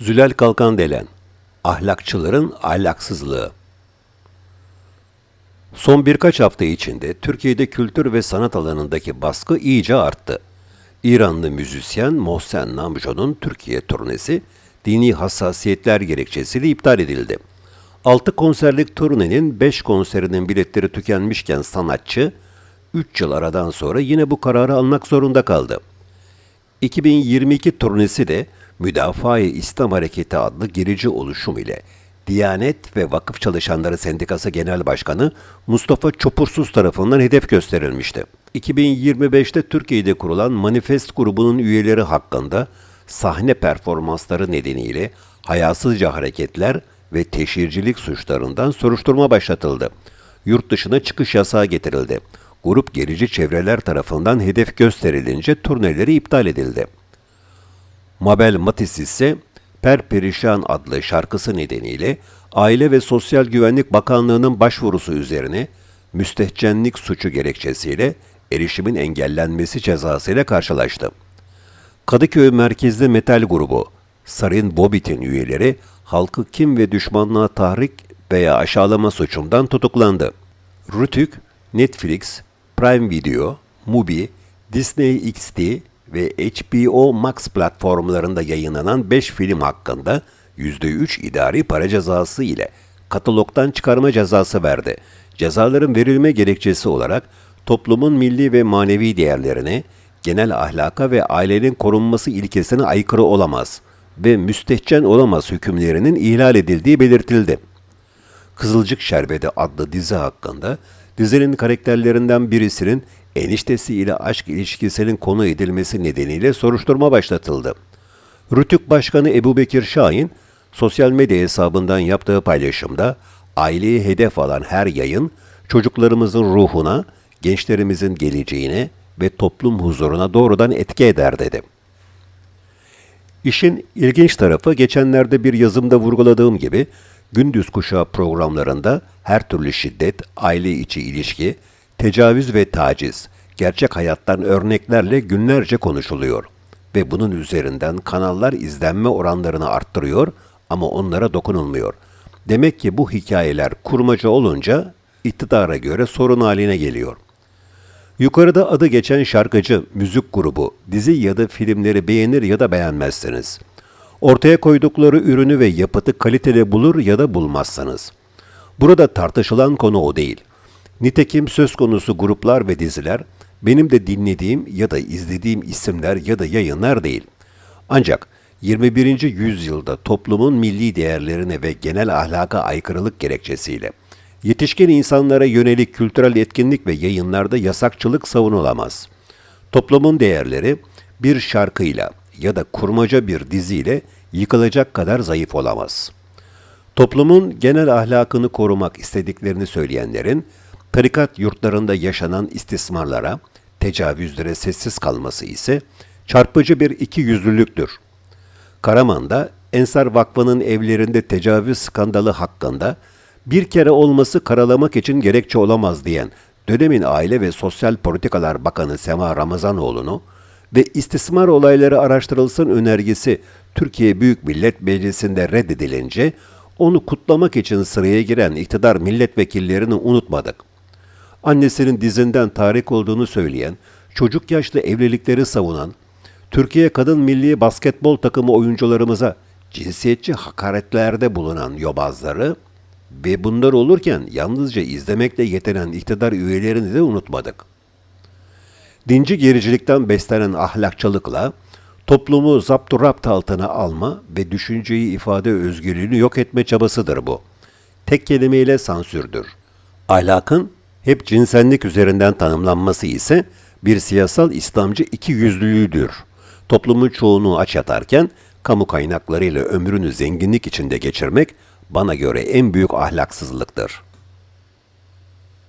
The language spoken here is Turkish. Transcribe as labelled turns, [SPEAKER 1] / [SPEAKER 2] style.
[SPEAKER 1] Zülal Kalkandelen Ahlakçıların ahlaksızlığı Son birkaç hafta içinde Türkiye'de kültür ve sanat alanındaki baskı iyice arttı. İranlı müzisyen Mohsen Namjo'nun Türkiye turnesi dini hassasiyetler gerekçesiyle iptal edildi. 6 konserlik turnenin 5 konserinin biletleri tükenmişken sanatçı 3 yıl aradan sonra yine bu kararı almak zorunda kaldı. 2022 turnesi de Müdafaa-i İslam Hareketi adlı gerici oluşum ile Diyanet ve Vakıf Çalışanları Sendikası Genel Başkanı Mustafa Çopursuz tarafından hedef gösterilmişti. 2025'te Türkiye'de kurulan Manifest grubunun üyeleri hakkında sahne performansları nedeniyle hayasızca hareketler ve teşhircilik suçlarından soruşturma başlatıldı. Yurt dışına çıkış yasağı getirildi. Grup gerici çevreler tarafından hedef gösterilince turneleri iptal edildi. Mabel Matiz ise Perperişan adlı şarkısı nedeniyle Aile ve Sosyal Güvenlik Bakanlığı'nın başvurusu üzerine müstehcenlik suçu gerekçesiyle erişimin engellenmesi cezasıyla karşılaştı. Kadıköy merkezli metal grubu Sarin Bobit'in üyeleri halkı kim ve düşmanlığa tahrik veya aşağılama suçundan tutuklandı. Rütük, Netflix, Prime Video, Mubi, Disney XD ve HBO Max platformlarında yayınlanan 5 film hakkında %3 idari para cezası ile katalogdan çıkarma cezası verdi. Cezaların verilme gerekçesi olarak toplumun milli ve manevi değerlerine, genel ahlaka ve ailenin korunması ilkesine aykırı olamaz ve müstehcen olamaz hükümlerinin ihlal edildiği belirtildi. Kızılcık Şerbeti adlı dizi hakkında dizinin karakterlerinden birisinin eniştesi ile aşk ilişkisinin konu edilmesi nedeniyle soruşturma başlatıldı. Rütük Başkanı Ebu Bekir Şahin, sosyal medya hesabından yaptığı paylaşımda aileyi hedef alan her yayın çocuklarımızın ruhuna, gençlerimizin geleceğine ve toplum huzuruna doğrudan etki eder dedi. İşin ilginç tarafı geçenlerde bir yazımda vurguladığım gibi gündüz kuşağı programlarında her türlü şiddet, aile içi ilişki, tecavüz ve taciz, gerçek hayattan örneklerle günlerce konuşuluyor ve bunun üzerinden kanallar izlenme oranlarını arttırıyor ama onlara dokunulmuyor. Demek ki bu hikayeler kurmaca olunca iktidara göre sorun haline geliyor. Yukarıda adı geçen şarkıcı, müzik grubu, dizi ya da filmleri beğenir ya da beğenmezsiniz. Ortaya koydukları ürünü ve yapıtı kaliteli bulur ya da bulmazsanız. Burada tartışılan konu o değil. Nitekim söz konusu gruplar ve diziler benim de dinlediğim ya da izlediğim isimler ya da yayınlar değil. Ancak 21. yüzyılda toplumun milli değerlerine ve genel ahlaka aykırılık gerekçesiyle yetişkin insanlara yönelik kültürel etkinlik ve yayınlarda yasakçılık savunulamaz. Toplumun değerleri bir şarkıyla ya da kurmaca bir diziyle yıkılacak kadar zayıf olamaz. Toplumun genel ahlakını korumak istediklerini söyleyenlerin tarikat yurtlarında yaşanan istismarlara, tecavüzlere sessiz kalması ise çarpıcı bir iki yüzlülüktür. Karaman'da Ensar Vakfı'nın evlerinde tecavüz skandalı hakkında bir kere olması karalamak için gerekçe olamaz diyen dönemin Aile ve Sosyal Politikalar Bakanı Sema Ramazanoğlu'nu ve istismar olayları araştırılsın önergesi Türkiye Büyük Millet Meclisi'nde reddedilince onu kutlamak için sıraya giren iktidar milletvekillerini unutmadık. Annesinin dizinden tahrik olduğunu söyleyen, çocuk yaşta evlilikleri savunan, Türkiye Kadın Milli Basketbol takımı oyuncularımıza cinsiyetçi hakaretlerde bulunan yobazları ve bunlar olurken yalnızca izlemekle yetinen iktidar üyelerini de unutmadık. Dinci gericilikten beslenen ahlakçılıkla toplumu zapturapt altına alma ve düşünceyi ifade özgürlüğünü yok etme çabasıdır bu. Tek kelimeyle sansürdür. Ahlakın hep cinsellik üzerinden tanımlanması ise bir siyasal İslamcı iki yüzlülüğüdür. Toplumun çoğunu aç yatarken kamu kaynaklarıyla ömrünü zenginlik içinde geçirmek bana göre en büyük ahlaksızlıktır.